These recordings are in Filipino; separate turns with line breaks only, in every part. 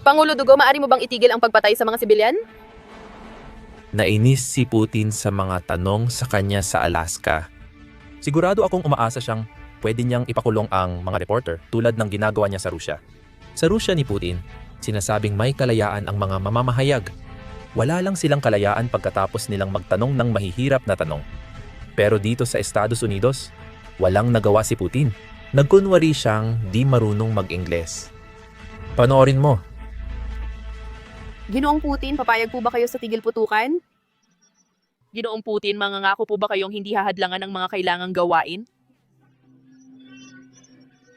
Pangulo Dugo, maaari mo bang itigil ang pagpatay sa mga sibilyan?
Nainis si Putin sa mga tanong sa kanya sa Alaska. Sigurado akong umaasa siyang pwede niyang ipakulong ang mga reporter tulad ng ginagawa niya sa Rusya. Sa Rusya ni Putin, sinasabing may kalayaan ang mga mamamahayag. Wala lang silang kalayaan pagkatapos nilang magtanong ng mahihirap na tanong. Pero dito sa Estados Unidos, walang nagawa si Putin. Nagkunwari siyang di marunong mag-Ingles. Panoorin mo,
Ginoong Putin, papayag po ba kayo sa tigil putukan? Ginoong Putin, mangangako po ba kayong hindi hahadlangan ng mga kailangang gawain?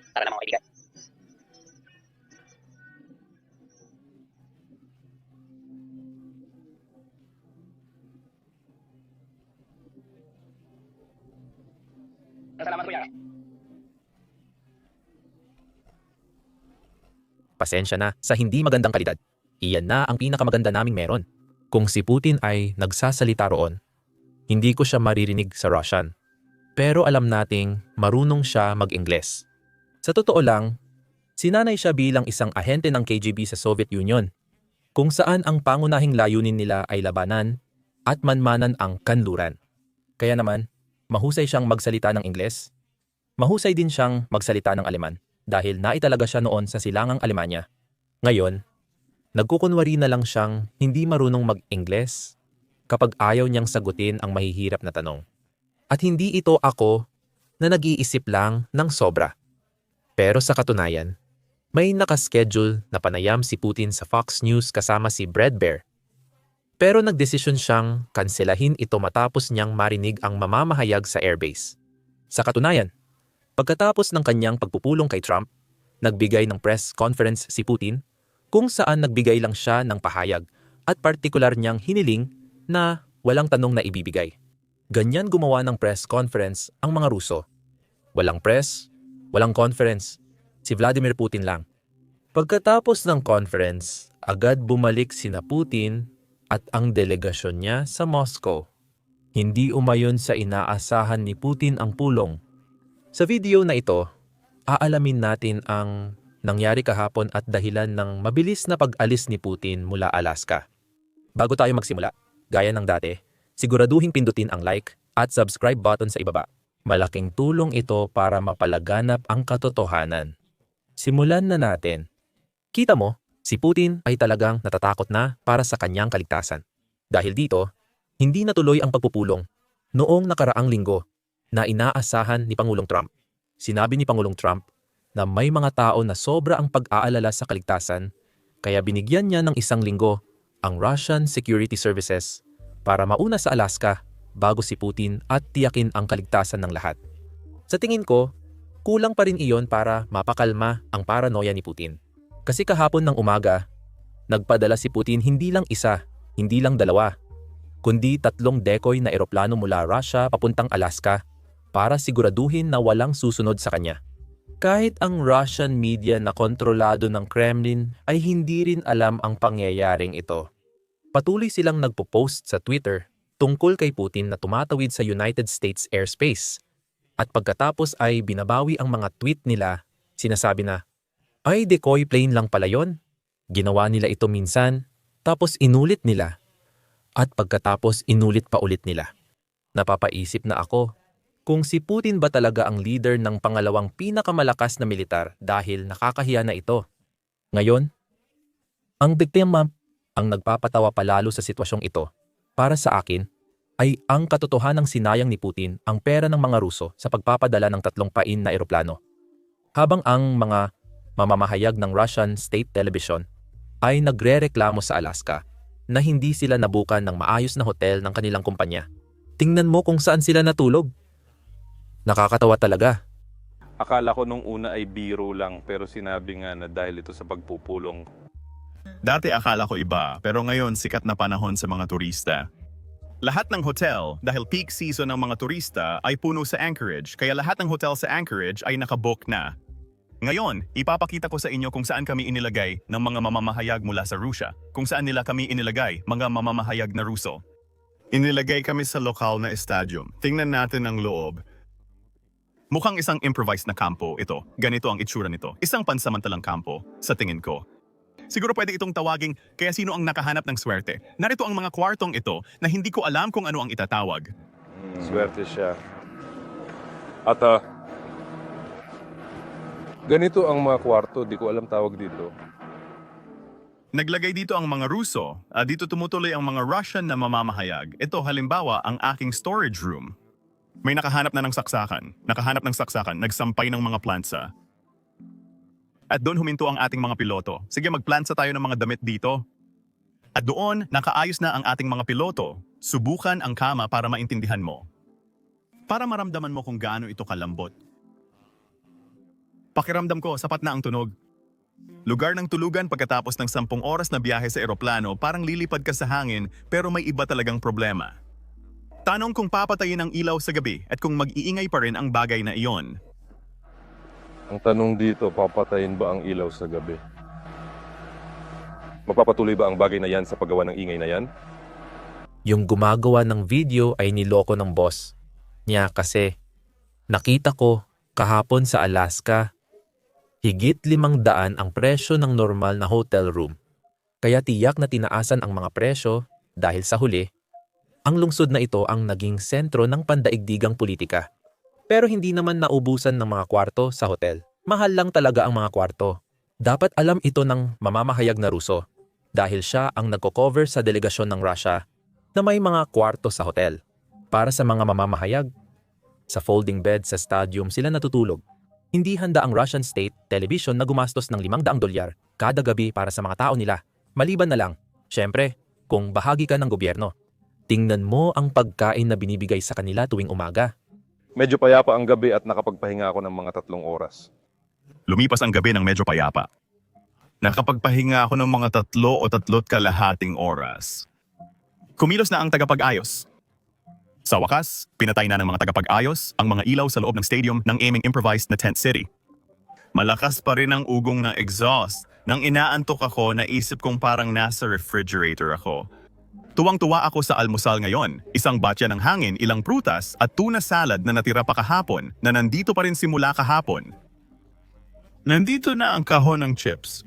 Tara na mga kaibigan. Salamat kuya.
pasensya na sa hindi magandang kalidad. Iyan na ang pinakamaganda naming meron. Kung si Putin ay nagsasalita roon, hindi ko siya maririnig sa Russian. Pero alam nating marunong siya mag-Ingles. Sa totoo lang, sinanay siya bilang isang ahente ng KGB sa Soviet Union, kung saan ang pangunahing layunin nila ay labanan at manmanan ang kanluran. Kaya naman, mahusay siyang magsalita ng Ingles, mahusay din siyang magsalita ng Aleman dahil naitalaga siya noon sa silangang Alemanya. Ngayon, nagkukunwari na lang siyang hindi marunong mag-Ingles kapag ayaw niyang sagutin ang mahihirap na tanong. At hindi ito ako na nag-iisip lang ng sobra. Pero sa katunayan, may nakaschedule na panayam si Putin sa Fox News kasama si Brad Bear. Pero nagdesisyon siyang kanselahin ito matapos niyang marinig ang mamamahayag sa airbase. Sa katunayan, Pagkatapos ng kanyang pagpupulong kay Trump, nagbigay ng press conference si Putin kung saan nagbigay lang siya ng pahayag at partikular niyang hiniling na walang tanong na ibibigay. Ganyan gumawa ng press conference ang mga Ruso. Walang press, walang conference. Si Vladimir Putin lang. Pagkatapos ng conference, agad bumalik sina Putin at ang delegasyon niya sa Moscow. Hindi umayon sa inaasahan ni Putin ang pulong sa video na ito, aalamin natin ang nangyari kahapon at dahilan ng mabilis na pag-alis ni Putin mula Alaska. Bago tayo magsimula, gaya ng dati, siguraduhin pindutin ang like at subscribe button sa ibaba. Malaking tulong ito para mapalaganap ang katotohanan. Simulan na natin. Kita mo, si Putin ay talagang natatakot na para sa kanyang kaligtasan. Dahil dito, hindi natuloy ang pagpupulong. Noong nakaraang linggo, na inaasahan ni Pangulong Trump. Sinabi ni Pangulong Trump na may mga tao na sobra ang pag-aalala sa kaligtasan kaya binigyan niya ng isang linggo ang Russian Security Services para mauna sa Alaska bago si Putin at tiyakin ang kaligtasan ng lahat. Sa tingin ko, kulang pa rin iyon para mapakalma ang paranoia ni Putin. Kasi kahapon ng umaga, nagpadala si Putin hindi lang isa, hindi lang dalawa, kundi tatlong decoy na eroplano mula Russia papuntang Alaska para siguraduhin na walang susunod sa kanya. Kahit ang Russian media na kontrolado ng Kremlin ay hindi rin alam ang pangyayaring ito. Patuloy silang nagpo-post sa Twitter tungkol kay Putin na tumatawid sa United States airspace. At pagkatapos ay binabawi ang mga tweet nila, sinasabi na, ay decoy plane lang pala yon. Ginawa nila ito minsan, tapos inulit nila. At pagkatapos inulit pa ulit nila. Napapaisip na ako kung si Putin ba talaga ang leader ng pangalawang pinakamalakas na militar dahil nakakahiya na ito. Ngayon, ang biktima ang nagpapatawa palalo sa sitwasyong ito. Para sa akin, ay ang katotohanang sinayang ni Putin ang pera ng mga Ruso sa pagpapadala ng tatlong pain na eroplano. Habang ang mga mamamahayag ng Russian State Television ay nagrereklamo sa Alaska na hindi sila nabukan ng maayos na hotel ng kanilang kumpanya. Tingnan mo kung saan sila natulog. Nakakatawa talaga.
Akala ko nung una ay biro lang pero sinabi nga na dahil ito sa pagpupulong.
Dati akala ko iba, pero ngayon sikat na panahon sa mga turista. Lahat ng hotel, dahil peak season ng mga turista, ay puno sa Anchorage, kaya lahat ng hotel sa Anchorage ay nakabook na. Ngayon, ipapakita ko sa inyo kung saan kami inilagay ng mga mamamahayag mula sa Russia, kung saan nila kami inilagay, mga mamamahayag na Ruso. Inilagay kami sa lokal na stadium. Tingnan natin ang loob. Mukhang isang improvised na kampo ito. Ganito ang itsura nito. Isang pansamantalang kampo, sa tingin ko. Siguro pwede itong tawaging kaya sino ang nakahanap ng swerte. Narito ang mga kwartong ito na hindi ko alam kung ano ang itatawag.
Swerte siya. At ah, ganito ang mga kwarto, di ko alam tawag dito.
Naglagay dito ang mga Ruso, at dito tumutuloy ang mga Russian na mamamahayag. Ito halimbawa ang aking storage room. May nakahanap na ng saksakan, nakahanap ng saksakan, nagsampay ng mga plansa. At doon huminto ang ating mga piloto. Sige, magplansa tayo ng mga damit dito. At doon, nakaayos na ang ating mga piloto. Subukan ang kama para maintindihan mo. Para maramdaman mo kung gaano ito kalambot. Pakiramdam ko, sapat na ang tunog. Lugar ng tulugan pagkatapos ng sampung oras na biyahe sa eroplano, parang lilipad ka sa hangin pero may iba talagang problema. Tanong kung papatayin ang ilaw sa gabi at kung mag-iingay pa rin ang bagay na iyon.
Ang tanong dito, papatayin ba ang ilaw sa gabi? Magpapatuloy ba ang bagay na yan sa paggawa ng ingay na yan?
Yung gumagawa ng video ay niloko ng boss niya kasi nakita ko kahapon sa Alaska higit limang daan ang presyo ng normal na hotel room. Kaya tiyak na tinaasan ang mga presyo dahil sa huli, ang lungsod na ito ang naging sentro ng pandaigdigang politika. Pero hindi naman naubusan ng mga kwarto sa hotel. Mahal lang talaga ang mga kwarto. Dapat alam ito ng mamamahayag na Ruso dahil siya ang nagko-cover sa delegasyon ng Russia na may mga kwarto sa hotel. Para sa mga mamamahayag, sa folding bed sa stadium sila natutulog. Hindi handa ang Russian state television na gumastos ng 500 dolyar kada gabi para sa mga tao nila. Maliban na lang, syempre, kung bahagi ka ng gobyerno. Tingnan mo ang pagkain na binibigay sa kanila tuwing umaga.
Medyo payapa ang gabi at nakapagpahinga ako ng mga tatlong oras.
Lumipas ang gabi ng medyo payapa. Nakapagpahinga ako ng mga tatlo o tatlot kalahating oras. Kumilos na ang tagapag-ayos. Sa wakas, pinatay na ng mga tagapag-ayos ang mga ilaw sa loob ng stadium ng aming improvised na tent city. Malakas pa rin ang ugong na exhaust. Nang inaantok ako, naisip kong parang nasa refrigerator ako. Tuwang-tuwa ako sa almusal ngayon. Isang batya ng hangin, ilang prutas at tuna salad na natira pa kahapon na nandito pa rin simula kahapon. Nandito na ang kahon ng chips.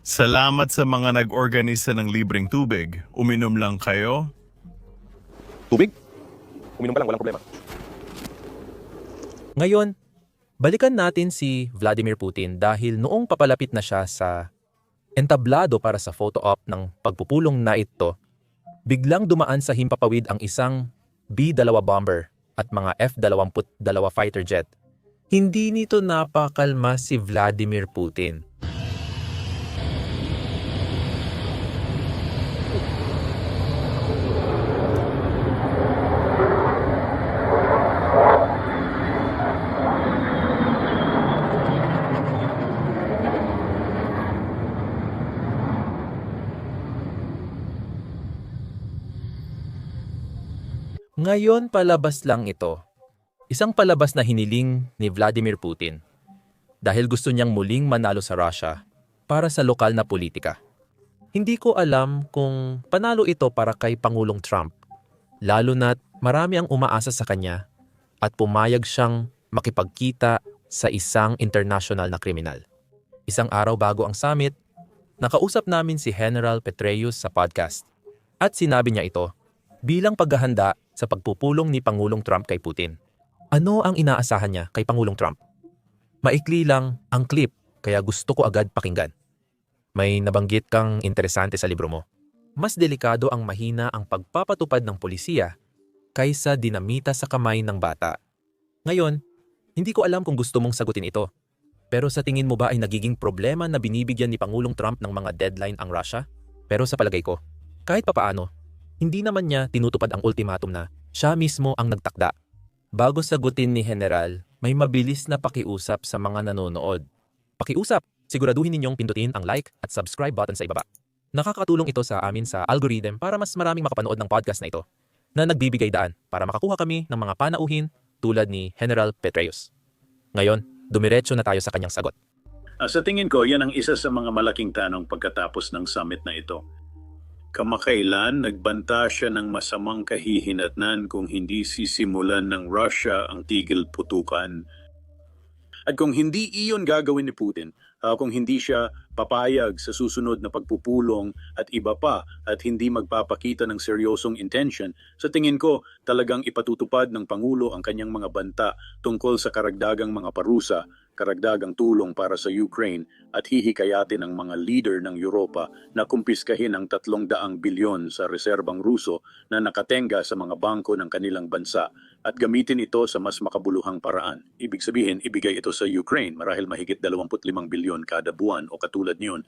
Salamat sa mga nag-organisa ng libreng tubig. Uminom lang kayo.
Tubig? Uminom ka lang, walang problema.
Ngayon, balikan natin si Vladimir Putin dahil noong papalapit na siya sa entablado para sa photo op ng pagpupulong na ito, biglang dumaan sa himpapawid ang isang B-2 bomber at mga F-22 fighter jet. Hindi nito napakalma si Vladimir Putin. Ngayon palabas lang ito. Isang palabas na hiniling ni Vladimir Putin dahil gusto niyang muling manalo sa Russia para sa lokal na politika. Hindi ko alam kung panalo ito para kay Pangulong Trump, lalo na't marami ang umaasa sa kanya at pumayag siyang makipagkita sa isang international na kriminal. Isang araw bago ang summit, nakausap namin si General Petraeus sa podcast at sinabi niya ito bilang paghahanda sa pagpupulong ni Pangulong Trump kay Putin. Ano ang inaasahan niya kay Pangulong Trump? Maikli lang ang clip kaya gusto ko agad pakinggan. May nabanggit kang interesante sa libro mo. Mas delikado ang mahina ang pagpapatupad ng polisiya kaysa dinamita sa kamay ng bata. Ngayon, hindi ko alam kung gusto mong sagutin ito. Pero sa tingin mo ba ay nagiging problema na binibigyan ni Pangulong Trump ng mga deadline ang Russia? Pero sa palagay ko, kahit papaano, hindi naman niya tinutupad ang ultimatum na siya mismo ang nagtakda. Bago sagutin ni General, may mabilis na pakiusap sa mga nanonood. Pakiusap, siguraduhin ninyong pindutin ang like at subscribe button sa ibaba. Nakakatulong ito sa amin sa algorithm para mas maraming makapanood ng podcast na ito na nagbibigay daan para makakuha kami ng mga panauhin tulad ni General Petraeus. Ngayon, dumiretso na tayo sa kanyang sagot.
Ah, sa tingin ko, yan ang isa sa mga malaking tanong pagkatapos ng summit na ito. Kamakailan, nagbanta siya ng masamang kahihinatnan kung hindi sisimulan ng Russia ang tigil putukan. At kung hindi iyon gagawin ni Putin, ah, kung hindi siya papayag sa susunod na pagpupulong at iba pa at hindi magpapakita ng seryosong intention, sa tingin ko talagang ipatutupad ng Pangulo ang kanyang mga banta tungkol sa karagdagang mga parusa, karagdagang tulong para sa Ukraine at hihikayatin ang mga leader ng Europa na kumpiskahin ang 300 bilyon sa reserbang Ruso na nakatenga sa mga bangko ng kanilang bansa at gamitin ito sa mas makabuluhang paraan. Ibig sabihin, ibigay ito sa Ukraine marahil mahigit 25 bilyon kada buwan o katulad niyon.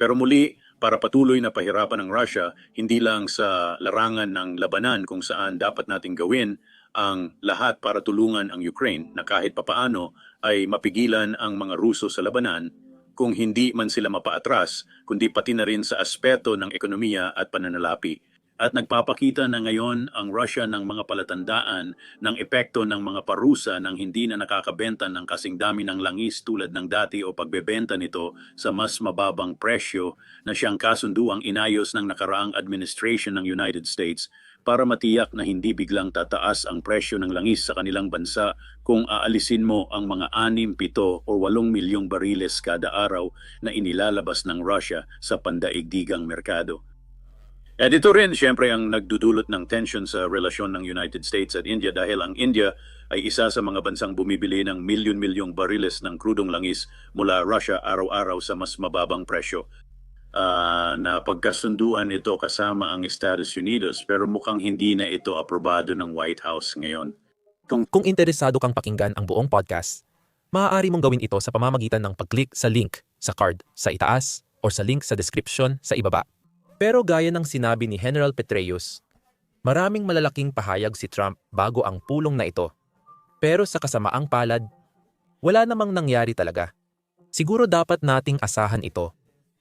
Pero muli, para patuloy na pahirapan ng Russia, hindi lang sa larangan ng labanan kung saan dapat nating gawin ang lahat para tulungan ang Ukraine na kahit papaano ay mapigilan ang mga Ruso sa labanan kung hindi man sila mapaatras, kundi pati na rin sa aspeto ng ekonomiya at pananalapi. At nagpapakita na ngayon ang Russia ng mga palatandaan ng epekto ng mga parusa ng hindi na nakakabenta ng kasing dami ng langis tulad ng dati o pagbebenta nito sa mas mababang presyo na siyang kasunduang inayos ng nakaraang administration ng United States para matiyak na hindi biglang tataas ang presyo ng langis sa kanilang bansa kung aalisin mo ang mga 6, 7 o 8 milyong bariles kada araw na inilalabas ng Russia sa pandaigdigang merkado. At rin siyempre ang nagdudulot ng tension sa relasyon ng United States at India dahil ang India ay isa sa mga bansang bumibili ng milyon-milyong bariles ng krudong langis mula Russia araw-araw sa mas mababang presyo. Ah, na pagkasunduan ito kasama ang Estados Unidos pero mukhang hindi na ito aprobado ng White House ngayon.
Kung, kung interesado kang pakinggan ang buong podcast, maaari mong gawin ito sa pamamagitan ng pag-click sa link sa card sa itaas o sa link sa description sa ibaba. Pero gaya ng sinabi ni General Petraeus, maraming malalaking pahayag si Trump bago ang pulong na ito. Pero sa kasamaang palad, wala namang nangyari talaga. Siguro dapat nating asahan ito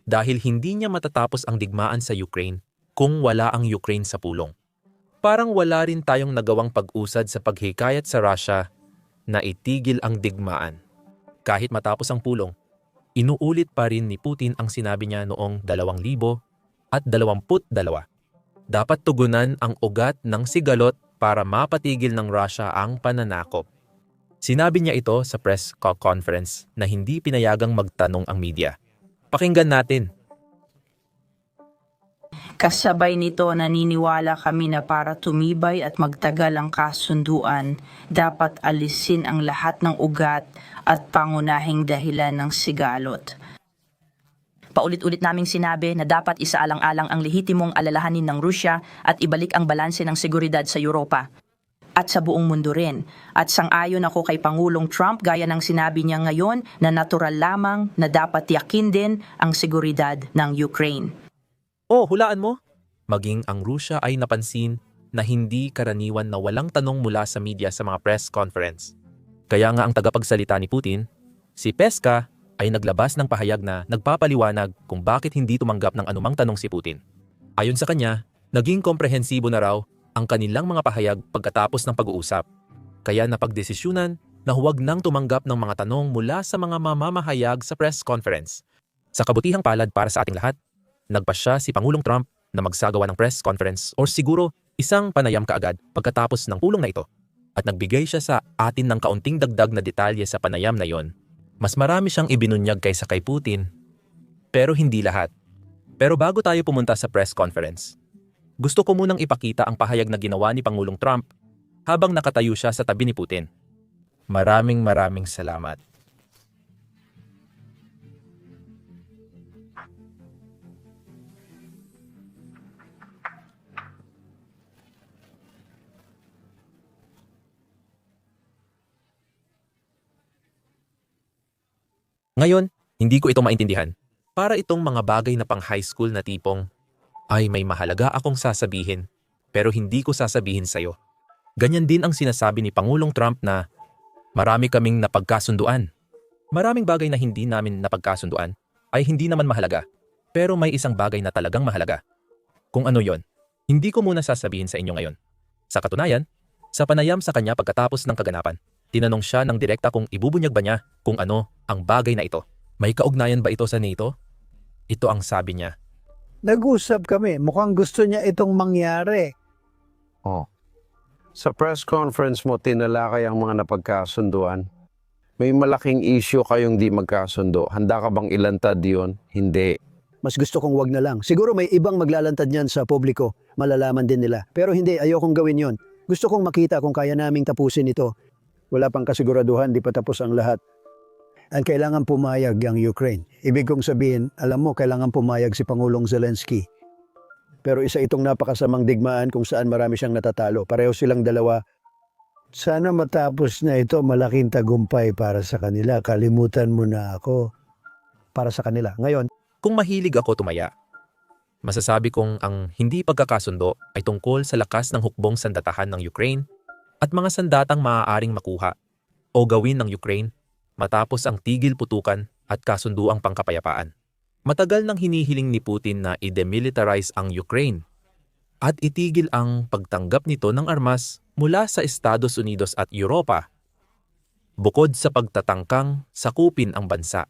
dahil hindi niya matatapos ang digmaan sa Ukraine kung wala ang Ukraine sa pulong. Parang wala rin tayong nagawang pag-usad sa paghikayat sa Russia na itigil ang digmaan. Kahit matapos ang pulong, inuulit pa rin ni Putin ang sinabi niya noong 2000 at 22. Dapat tugunan ang ugat ng sigalot para mapatigil ng Russia ang pananakop. Sinabi niya ito sa press co- conference na hindi pinayagang magtanong ang media. Pakinggan natin.
Kasabay nito naniniwala kami na para tumibay at magtagal ang kasunduan, dapat alisin ang lahat ng ugat at pangunahing dahilan ng sigalot.
Paulit-ulit naming sinabi na dapat isaalang-alang ang lehitimong alalahanin ng Rusya at ibalik ang balanse ng seguridad sa Europa at sa buong mundo rin. At sang-ayon ako kay Pangulong Trump gaya ng sinabi niya ngayon na natural lamang na dapat tiyakin din ang seguridad ng Ukraine.
Oh, hulaan mo? Maging ang Rusya ay napansin na hindi karaniwan na walang tanong mula sa media sa mga press conference. Kaya nga ang tagapagsalita ni Putin, si Peska, ay naglabas ng pahayag na nagpapaliwanag kung bakit hindi tumanggap ng anumang tanong si Putin. Ayon sa kanya, naging komprehensibo na raw ang kanilang mga pahayag pagkatapos ng pag-uusap. Kaya napagdesisyunan na huwag nang tumanggap ng mga tanong mula sa mga mamamahayag sa press conference. Sa kabutihang palad para sa ating lahat, nagpasya si Pangulong Trump na magsagawa ng press conference or siguro isang panayam kaagad pagkatapos ng pulong na ito. At nagbigay siya sa atin ng kaunting dagdag na detalye sa panayam na yon. Mas marami siyang ibinunyag kaysa kay Putin. Pero hindi lahat. Pero bago tayo pumunta sa press conference, gusto ko munang ipakita ang pahayag na ginawa ni Pangulong Trump habang nakatayo siya sa tabi ni Putin. Maraming maraming salamat. Ngayon, hindi ko ito maintindihan. Para itong mga bagay na pang high school na tipong, ay may mahalaga akong sasabihin, pero hindi ko sasabihin sa'yo. Ganyan din ang sinasabi ni Pangulong Trump na marami kaming napagkasunduan. Maraming bagay na hindi namin napagkasunduan ay hindi naman mahalaga, pero may isang bagay na talagang mahalaga. Kung ano yon, hindi ko muna sasabihin sa inyo ngayon. Sa katunayan, sa panayam sa kanya pagkatapos ng kaganapan, tinanong siya ng direkta kung ibubunyag ba niya kung ano ang bagay na ito. May kaugnayan ba ito sa NATO? Ito ang sabi niya.
Nag-usap kami. Mukhang gusto niya itong mangyari.
Sa press conference mo, tinalakay ang mga napagkasunduan. May malaking issue kayong di magkasundo. Handa ka bang ilantad yon? Hindi.
Mas gusto kong wag na lang. Siguro may ibang maglalantad niyan sa publiko. Malalaman din nila. Pero hindi, ayokong gawin yon. Gusto kong makita kung kaya naming tapusin ito. Wala pang kasiguraduhan, di pa tapos ang lahat. Ang kailangan pumayag ang Ukraine. Ibig kong sabihin, alam mo, kailangan pumayag si Pangulong Zelensky. Pero isa itong napakasamang digmaan kung saan marami siyang natatalo. Pareho silang dalawa. Sana matapos na ito, malaking tagumpay para sa kanila. Kalimutan mo na ako. Para sa kanila. Ngayon,
Kung mahilig ako tumaya, masasabi kong ang hindi pagkakasundo ay tungkol sa lakas ng hukbong sandatahan ng Ukraine at mga sandatang maaaring makuha o gawin ng Ukraine matapos ang tigil putukan at kasunduang pangkapayapaan. Matagal nang hinihiling ni Putin na i-demilitarize ang Ukraine at itigil ang pagtanggap nito ng armas mula sa Estados Unidos at Europa. Bukod sa pagtatangkang sakupin ang bansa.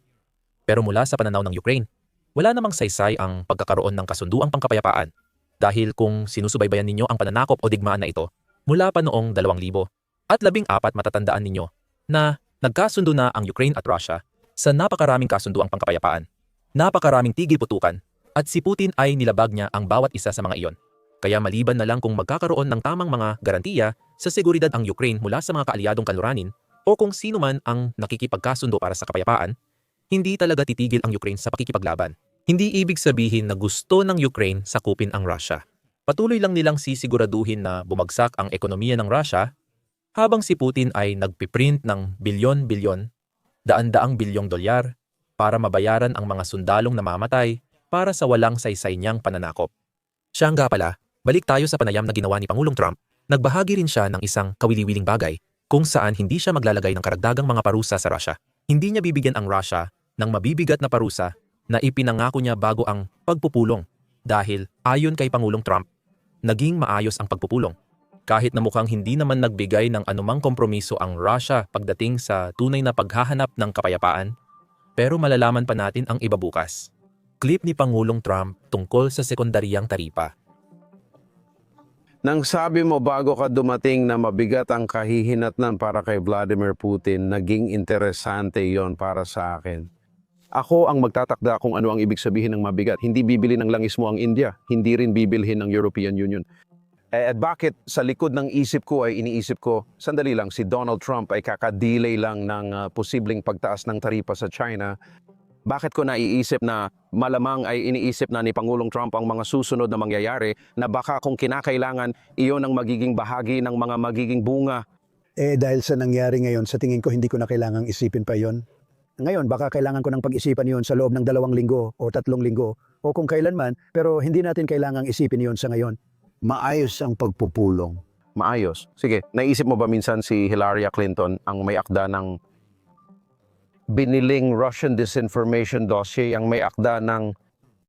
Pero mula sa pananaw ng Ukraine, wala namang saysay ang pagkakaroon ng kasunduang pangkapayapaan dahil kung sinusubaybayan ninyo ang pananakop o digmaan na ito mula pa noong 2000 at labing apat matatandaan ninyo na nagkasundo na ang Ukraine at Russia sa napakaraming kasunduang pangkapayapaan, napakaraming tigil putukan at si Putin ay nilabag niya ang bawat isa sa mga iyon. Kaya maliban na lang kung magkakaroon ng tamang mga garantiya sa seguridad ang Ukraine mula sa mga kaalyadong kanluranin o kung sino man ang nakikipagkasundo para sa kapayapaan, hindi talaga titigil ang Ukraine sa pakikipaglaban. Hindi ibig sabihin na gusto ng Ukraine sakupin ang Russia. Patuloy lang nilang sisiguraduhin na bumagsak ang ekonomiya ng Russia habang si Putin ay nagpiprint ng bilyon-bilyon, daan-daang bilyong dolyar para mabayaran ang mga sundalong namamatay para sa walang saysay niyang pananakop. Siya nga pala, balik tayo sa panayam na ginawa ni Pangulong Trump, nagbahagi rin siya ng isang kawili-wiling bagay kung saan hindi siya maglalagay ng karagdagang mga parusa sa Russia. Hindi niya bibigyan ang Russia ng mabibigat na parusa na ipinangako niya bago ang pagpupulong dahil ayon kay Pangulong Trump, naging maayos ang pagpupulong. Kahit na mukhang hindi naman nagbigay ng anumang kompromiso ang Russia pagdating sa tunay na paghahanap ng kapayapaan, pero malalaman pa natin ang iba bukas. Clip ni Pangulong Trump tungkol sa sekundaryang taripa.
Nang sabi mo bago ka dumating na mabigat ang kahihinatnan para kay Vladimir Putin, naging interesante yon para sa akin. Ako ang magtatakda kung ano ang ibig sabihin ng mabigat. Hindi bibili ng langis mo ang India, hindi rin bibilhin ng European Union. Eh, at bakit sa likod ng isip ko ay iniisip ko, sandali lang, si Donald Trump ay kakadelay lang ng ah, posibleng pagtaas ng taripa sa China. Bakit ko naiisip na malamang ay iniisip na ni Pangulong Trump ang mga susunod na mangyayari na baka kung kinakailangan, iyon ang magiging bahagi ng mga magiging bunga
eh dahil sa nangyari ngayon, sa tingin ko hindi ko na kailangang isipin pa yon. Ngayon, baka kailangan ko ng pag-isipan yon sa loob ng dalawang linggo o tatlong linggo o kung kailanman, pero hindi natin kailangang isipin yon sa ngayon. Maayos ang pagpupulong.
maayos. Sige, naisip mo ba minsan si Hillary Clinton ang may akda ng biniling Russian disinformation dossier, ang may akda ng